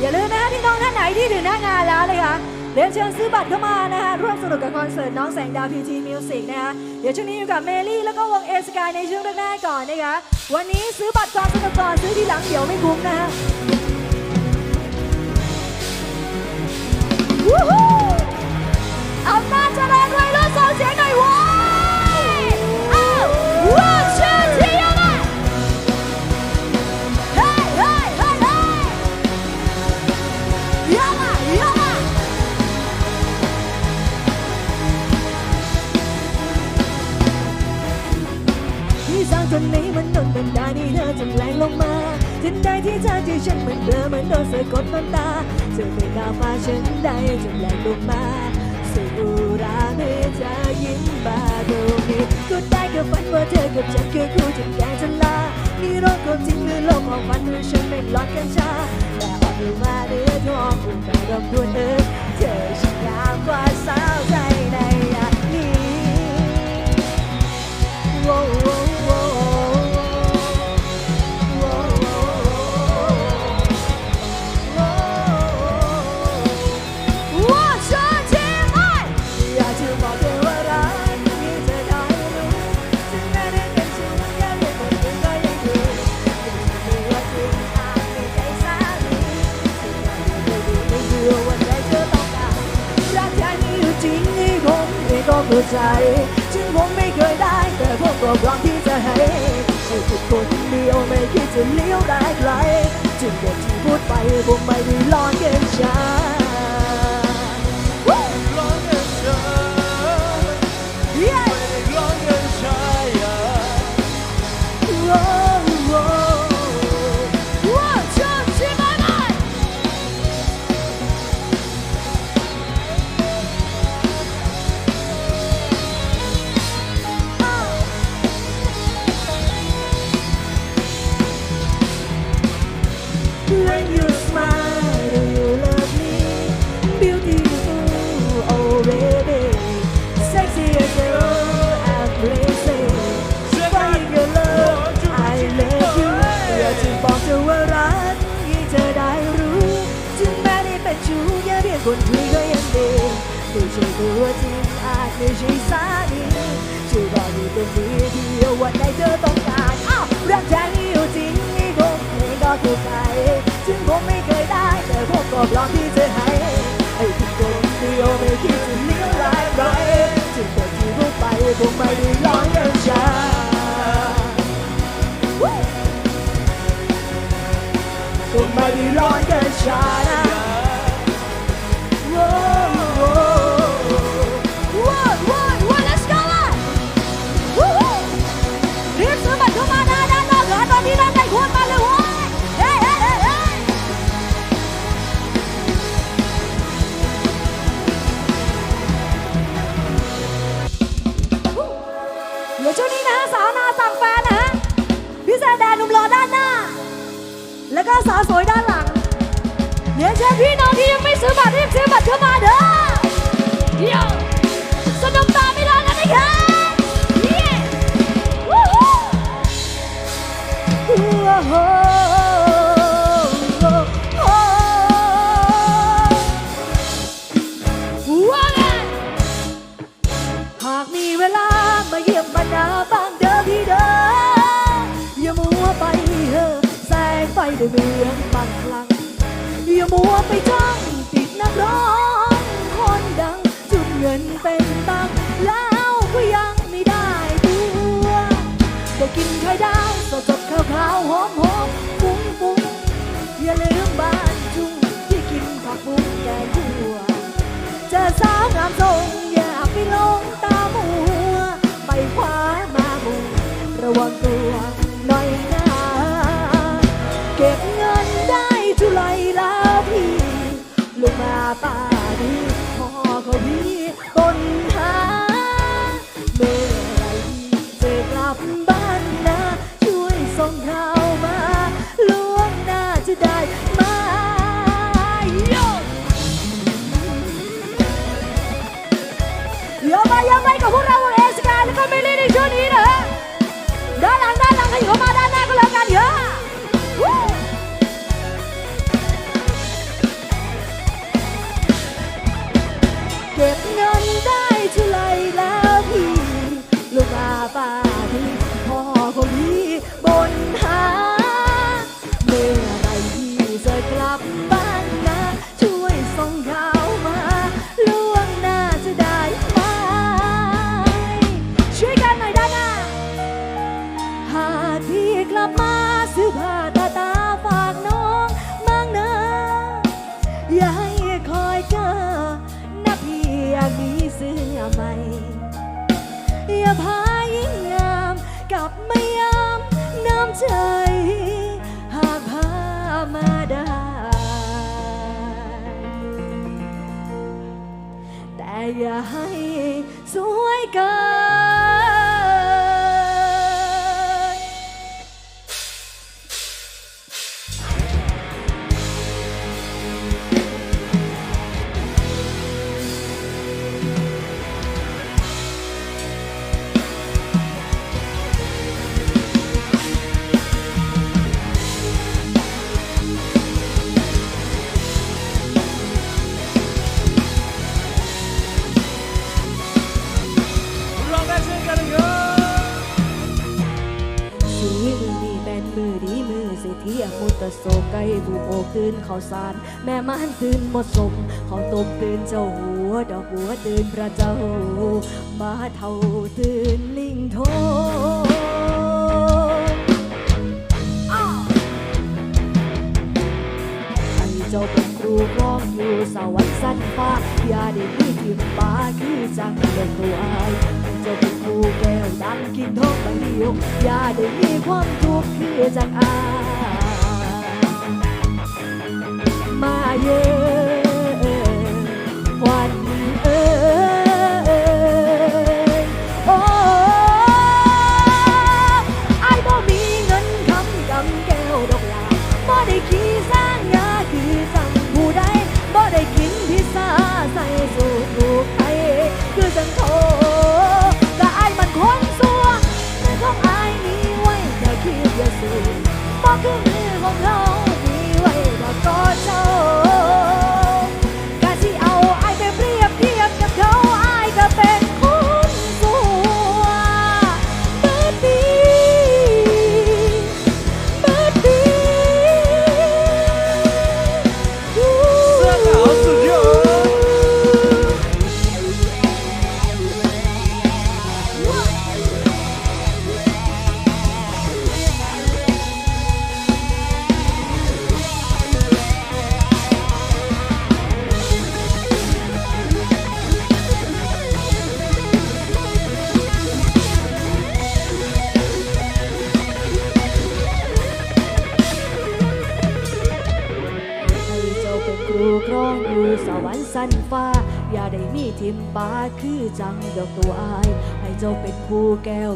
อย่าลืมนะที่น้องท่านไหนที่ถึงหน้างานแล้วเลยค่ะเรียนเชิญซื้อบัตรเข้ามานะคะร่วมสนุกกับคอนเสิร์ตน้องแสงดาวพีทีมิวสิกนะคะเดี๋ยวช่วงนี้อยู่กับเมลี่แล้วก็วงเอสกายในช่วงแรกๆก่อนนะคะวันนี้ซื้อบัตรก่อนสนุกก่อนซื้อทีหลังเดี๋ยวไม่คุ้มนะคะวู้ฮู้อำนาจเจริญวัยรุ่นส่งเสียง นนี้มันโดนบันดาลให้เธอจำแรงลงมาทันใดที่เธอที่ฉันมันเบลอเหมือนโดนสะกดน้ำตาเธอไม่กล้าพาฉันได้จำแรงลงมาสู่ราเมื่อเธอยิ้มมาตรงนี้ก็ได้แค่ฝันว่าเธอกับฉันคือคู่จนแก่จนลานี่รถความจริงหรือโลกของฝันหรือฉันเป็นหลอดกัญชาแต่ออกมาเนื้อทองอุ่นแต่รำดวนเออเธอช่างงามกว่าสาวใจในยามนี้ whoa. Whoa, เองก็เข้าใจ ถึงผมไม่เคยได้ แต่ผมก็พร้อมที่จะให้ให้ทุกคนเดียวไม่คิดจะเลี้ยวได้ไกล จึงบทที่พูดไปผมไม่ได้ล้อนเกินใจ ตัวจริงอาจไม่ใช่สามีช่วยบอกอยู่ตรงนี้ทีเดียววันไหนเธอต้องการอ้าวรักแท้นี้อยู่จริงนี่คงไม่ก็ถูกใจถึงผมไม่เคยได้แต่ผมก็พร้อมที่จะให้ให้ทุกคนเดียวไม่คิดจะเลี้ยวรายไรถึงคนที่พูดไปผมไม่ได้ร้องกันชาผมไม่ได้ร้อนกินชานะ ก็สาวสวยด้านหลัง เดี๋ยวเชิญพี่น้องที่ยังไม่ซื้อบัตรรีบซื้อบัตรเข้ามาเด้อเดี๋ยวสนุกตาไม่รอกันนะครับเย้วู้ฮู้ ลง ตื่นข้าสาร แม่ม่านตื่นหมดสมข้าวต้มตื่นเจ้าหัว ดอกบัวตื่นพระเจ้า มาเท่าตื่นลิงโทอ้าวให้เจ้าเป็นครูกลองอยู่สวรรค์สั้นฟ้าอย่าได้มีทิมปาคือจังเป็นครูอายเจ้าเป็นครูแก้วดังกินทองใบหยกอย่าได้มีความทุกข์คือจังอาย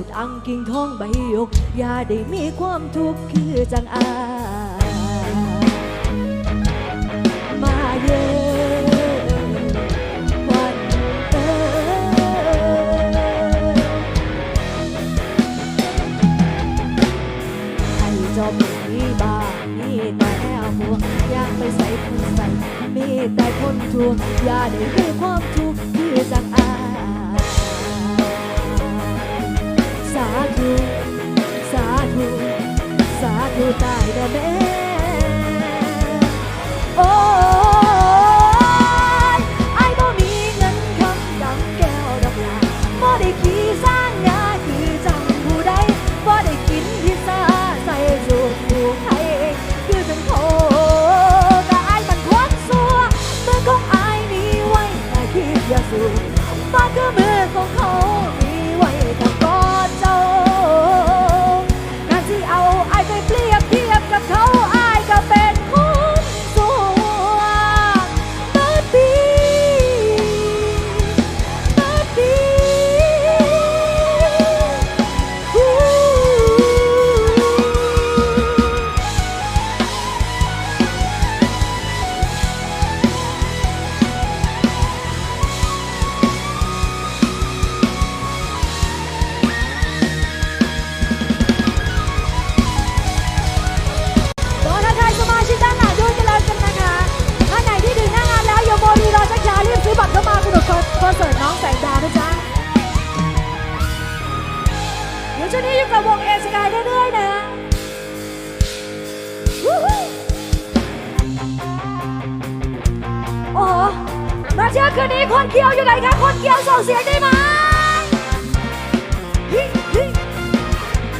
รูแก้วดังกิ่งทองใบหยก อย่าได้มีความทุกข์คือจังอามาเยอะวันเอ้ยให้จ้าเป็นมีบามีแต่แค่หัวอยากไปใส่ผู้ใส่ มีแต่คนทวงอย่าได้มีความทุกข์ แม่โอ้ยไอ้บ่มีเงินคำดำแก้วดอกลาบ่ได้ขี่สร้างยาคือจังผู้ใดบ่ได้กินพิซซ่าใส่สูตรผู้ไทยคือจังโทก็ไอ้มันควงสัวมือของไอ้มีไว้แต่คิดอย่าสู้บ้าคือมือของเขามีไว้แต่กอดเจ้าการที่เอาไอ้ไปเปรียบเทียบกับเขาไอ้ายก็เป็น มาเชื่อคืนนี้คนเคียวอยู่ไหนคะคนเคียวส่งเสียงได้ไหม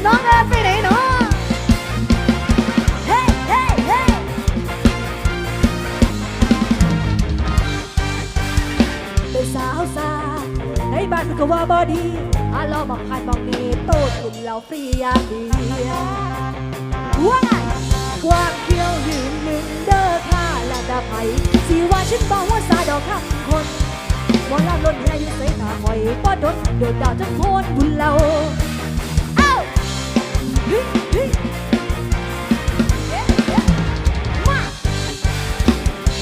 น้องเอิญไปไหนเนาะเฮ้เฮ้เฮ้เป็นสาวสาในบ้านก็ว่าบอดีอาลอบอกผ่านบอกนี้โตกินเราฟรีอย่างเดียว่าไงความ ค่ะและดาไผสิว่าฉันบอกว่าสาดอกคำคนว่าลาล้นให้ใส่ตาหอยป้อดดโดดดาวจังโคนบุญเราเอ้าฮิฮิเอ๊ะเอ๊ะมา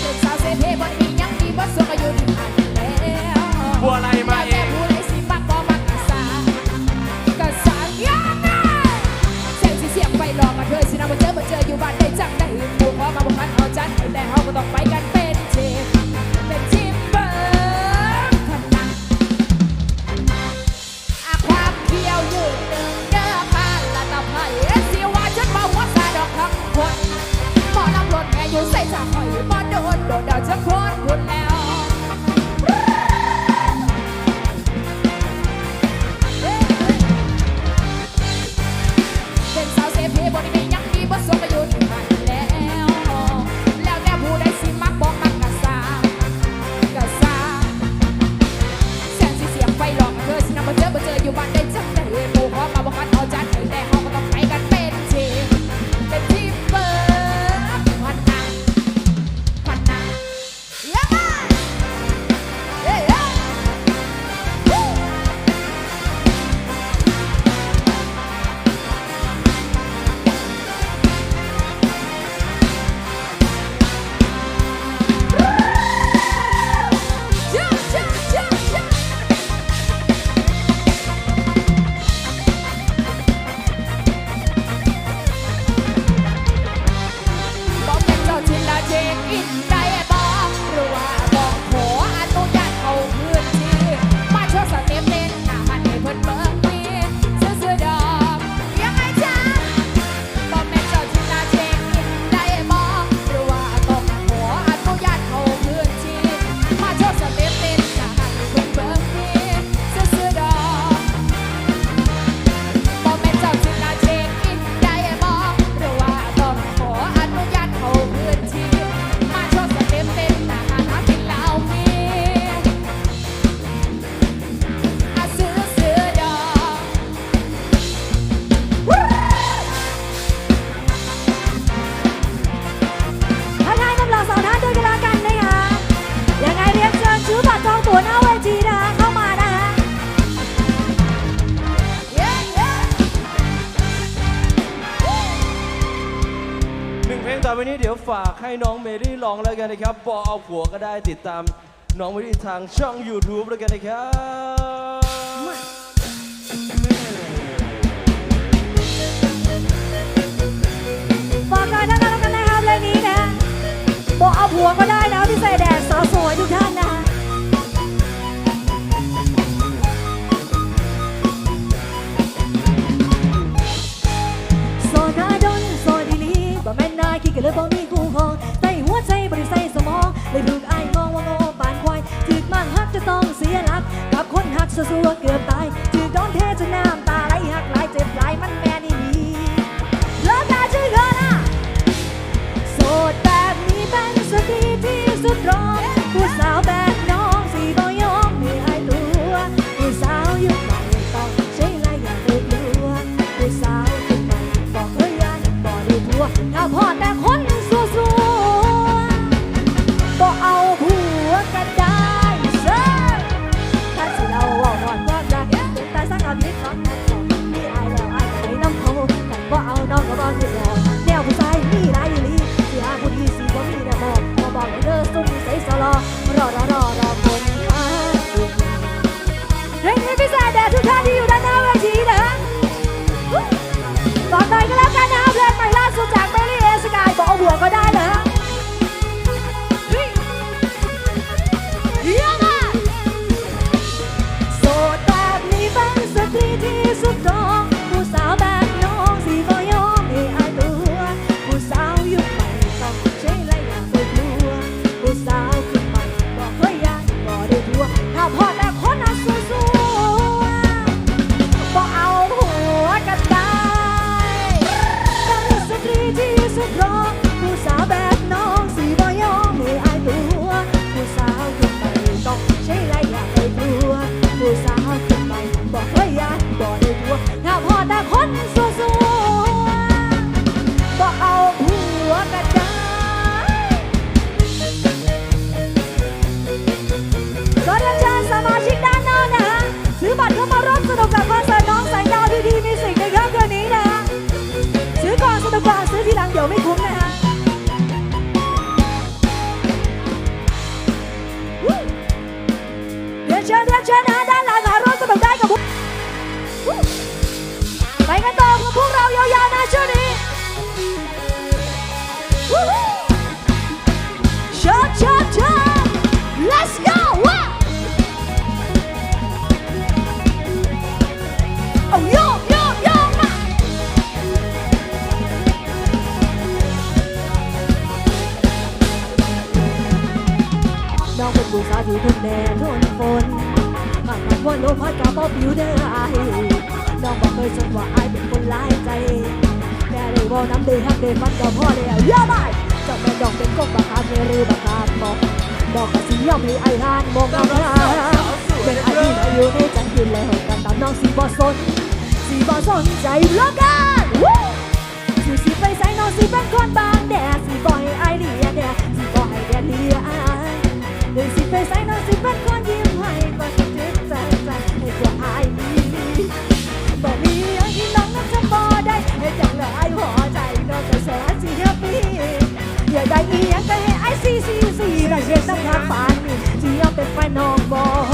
เป็นสาวเซเพบ่มีหยังมีบ่สุขอยู่ที่หันแล้วบัวอะไมา แล้วกันนะครับบอเอาผัวก็ได้ติดตามน้องเมรี่ทางช่อง YouTube แล้วกันนะครับฝากกันนะคะแล้วกันนะครับเพลงนี้นะบอกเอาผัวก็ได้นะที่ใส่แดดสาวสวยทุกท่านนะคะโซนาดนโซดีลีบ่แม่นนายคิดกันเลยบ่มี เลยถูกอ้ายมองว่าโง่ปานควายถึกมั่งฮักจะต้องเสียหลัก กับคนหักสัวเกือบตายถึกโดนเทจนน้ำตาไหลหักหลายเจ็บหลายมันแม่นี่ดีเลิกตาชื่อเธอนะโสดแบบนี้เป็นสติที่สุดรอ ดี๋ยวไม่คุ้มนะ บบ่ผิวเด้ออน้องบอกเคยสนว่าอายเป็นคนร้ายใจแม่ได้บอกน้ำดือดฮักเดือดมันก็พ่อแล้วเยอะไปเจ้าแม่ดอกเป็นกบบักคาเมรือบักคาบอกดอกกระสีย่อมให้ไอ้หานมองงามเป็นไอ้ที่มาอยู่ในใจกินแล้วกันตามน้องสีบ่สนสีบ่สนใจแล้วกันดูสีสีไปใส่น้อนสีเป็นคนบางแดดสีบ่ให้อเลียแดดสีบ่ให้แดดเลียอเดินสีไปใส่น้อนสีเป็นคนยิ้ม บอกมีอย่างที่น้องนั้นจะบ่ได้ให้จังเลยอายพอใจน้องก็แสนสีแฮปปี้อยากได้อีหยังก็ให้อายสีสีสีได้เห็นน้ำงานปานนี้สียอมเป็นแฟนน้องบอก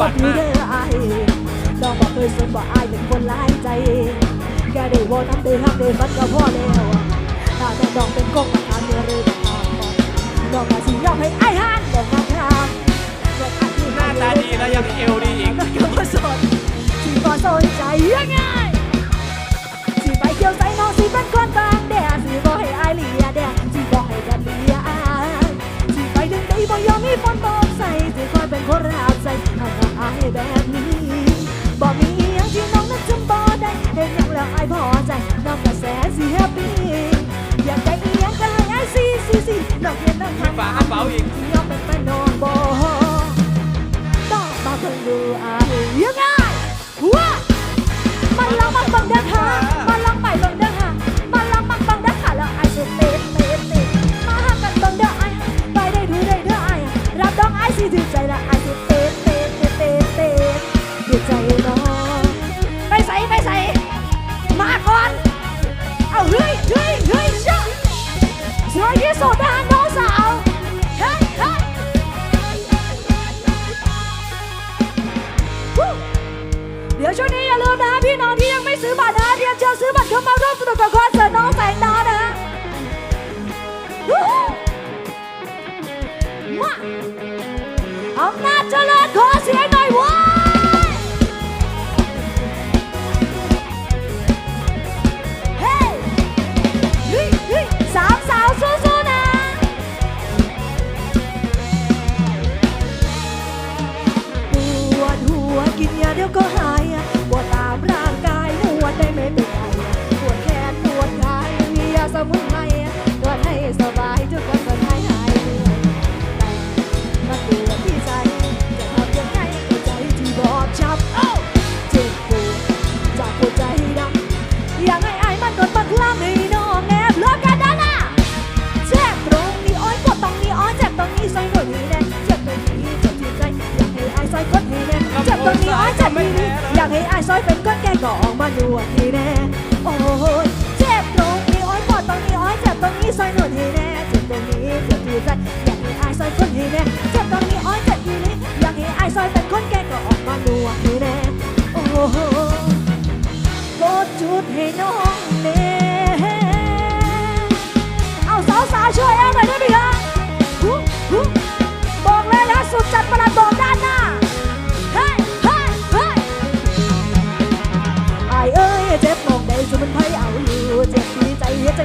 ลมพัดกับว่าผิวเด้ออายน้องบอกเคยสนว่าอายเป็นคนร้ายใจแกได้วอนน้ำเดือดฮักเดือดมันก็พอแล้วถ้าแต่น้องเป็นกงมาทานเนื้อเรือทางบอกน้องก็สิยอมให้ไอ้ฮันบอกมาทางหน้าตาดีแล้วยังเอวดีอีกก็สนสิบ่สนใจยังไงสิไปเกี่ยวใส่น้องสิเป็นคนบางแดดสิบ่ให้ไอายเลียแดดสิบ่ให้แดดเลียอายสิไปดึงใจบ่ยอมมีฝนตก ใส่คอยเป็นคนรักใส่ทำกับอายแบบนี้บ่มีหยังที่น้องนั้นจำบ่ได้เห็นหยังแล้วอายพอใจน้องก็แสนสิแฮปปี้อยากได้อีหยังก็ให้อายสิสิสิน้องเห็นน้ำทางฝาเป๋าอีกที่ยอมเป็นแฟนน้องบ่ต้องมาเพิ่งดูอายยังไงว้ามันลองมักบังเด้อค่ะมันลอง ได้ไม่เป็นไรปวดแขนปวดขามียาสมุนไพรน ตรงนี้อ้อยเจ็บที่นี้อยากให้อายซอยเป็นก้นแก่ก็ออกมานวดให้แน่โอ้ยเจ็บตรงนี้อ้อยปวดตรงนี้อ้อยเจ็บตรงนี้ซอยหน่อยให้แน่เจ็บตรงนี้เจ็บที่ใจอยากให้อายซอยคนให้แน่เจ็บตรงนี้อ้อยเจ็บที่นี้อยากให้อายซอยเป็นคนแก่ก็ออกมานวดให้แน่โอ้ยโปรดจุดให้น้องแน่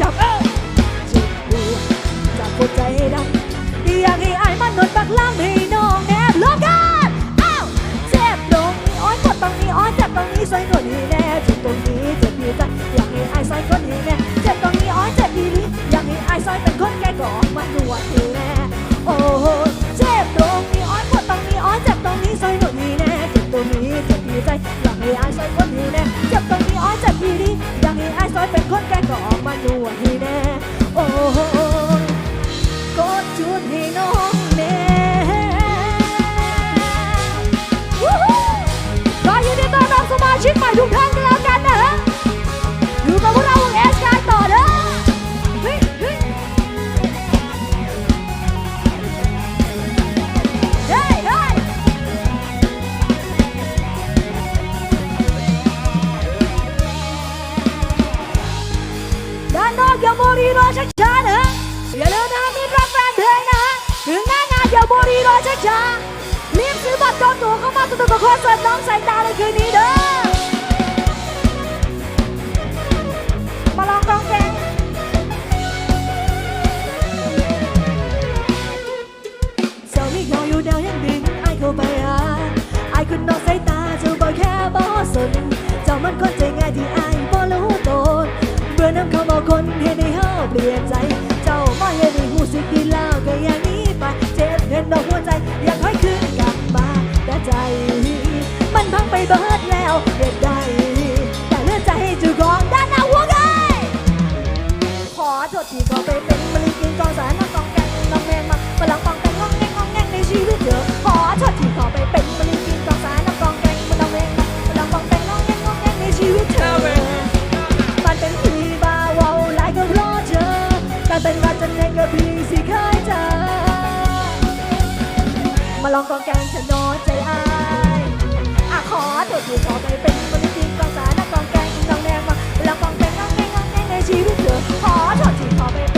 จับเออจิบหัวจับหัวใจดังอยากให้อายมันนวดปักล่ำให้น้องแนบลบกันอ้าวเจ็บตรงนี้อ้อยปวดตรงนี้อ้อยเจ็บตรงนี้ใส่หนนี้แน่เจ็บตรงนี้เจ็บดีจังอยากให้อายใส่คนนี้แน่เจ็บตรงนี้อ้อยเจ็บดีลิอยากให้อายใส่เป็นคนแก่ก่อนมันนวดทีแน่โอ้โหเจ็บตรงนี้อ้อยปวดตรงนี้อ้อยเจ็บตรงนี้ใส่หนนี้แน่เจ็บตรงนี้เจ็บดีจัง คืนนี้เด้อ เหตุใดแต่เลือใจเจุกองด้านน้าหัวไงขอโทษที่ขาไปเป็นมะลิกินกองสารน้ำกองแกงน้ำแงมันฝรั่งกองแกงงองแงงงองแงงในชีวิตเธอขอโทษที่ขาไปเป็นมะลิกินกองสารน้ำกองแกงน้ำแงมันฝรั่งกองแกงงองแงงงองแงงในชีวิตเธอมันเป็นพีบาวาวลก็รอเธอการเป็นวัดจังก็พี่สิเคยเจอมาลองกองแกงฉัน ออไปเป็นคนที่จริกองสายนักกองแกงน้องแดงมาเวลากองแกงงองแงงงองแงงในชีวิตเธอขอโทษที่ขอไป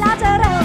แก้วเร็จแล้วจะเร็ว